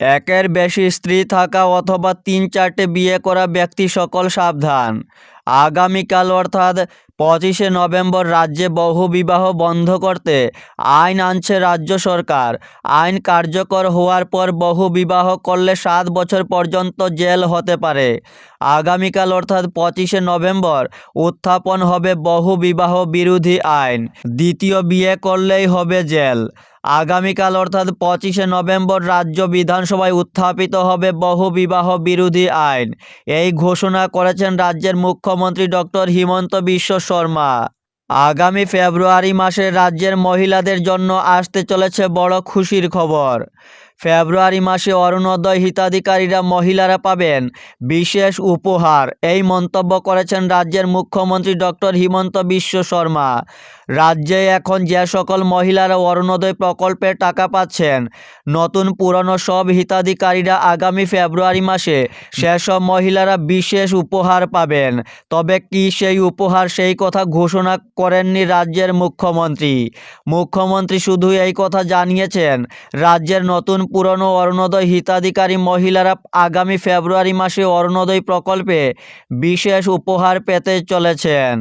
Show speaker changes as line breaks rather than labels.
একের বেশি স্ত্রী থাকা অথবা তিন চারটে বিয়ে করা ব্যক্তি সকল সাবধান। আগামীকাল অর্থাৎ পঁচিশে নভেম্বর রাজ্যে বহুবিবাহ বন্ধ করতে আইন আনছে রাজ্য সরকার। আইন কার্যকর হওয়ার পর বহু বিবাহ করলে সাত বছর পর্যন্ত জেল হতে পারে। আগামীকাল অর্থাৎ পঁচিশে নভেম্বর উত্থাপন হবে বহু বিবাহ বিরোধী আইন। দ্বিতীয় বিয়ে করলেই হবে জেল। আগামীকাল অর্থাৎ পঁচিশে নভেম্বর রাজ্য বিধানসভায় উত্থাপিত হবে বহু বিবাহ বিরোধী আইন। এই ঘোষণা করেছেন রাজ্যের মুখ্যমন্ত্রী ডক্টর হিমন্ত বিশ্ব শর্মা। আগামী ফেব্রুয়ারি মাসে রাজ্যের মহিলাদের জন্য আসতে চলেছে বড় খুশির খবর। ফেব্রুয়ারি মাসে অরুণোদয় হিতাধিকারীরা মহিলারা পাবেন বিশেষ উপহার। এই মন্তব্য করেছেন রাজ্যের মুখ্যমন্ত্রী ডক্টর হিমন্ত বিশ্ব শর্মা। রাজ্যে এখন যে সকল মহিলারা অরুণোদয় প্রকল্পের টাকা পাচ্ছেন, নতুন পুরনো সব হিতাধিকারীরা আগামী ফেব্রুয়ারি মাসে সেসব মহিলারা বিশেষ উপহার পাবেন। তবে কি সেই উপহার সেই কথা ঘোষণা করেননি রাজ্যের মুখ্যমন্ত্রী। মুখ্যমন্ত্রী শুধু এই কথা জানিয়েছেন, রাজ্যের নতুন পুরনো অরুণোদয় হিতাধিকারী মহিলারা আগামী ফেব্রুয়ারি মাসে অরুণোদয় প্রকল্পে বিশেষ উপহার পেতে চলেছেন।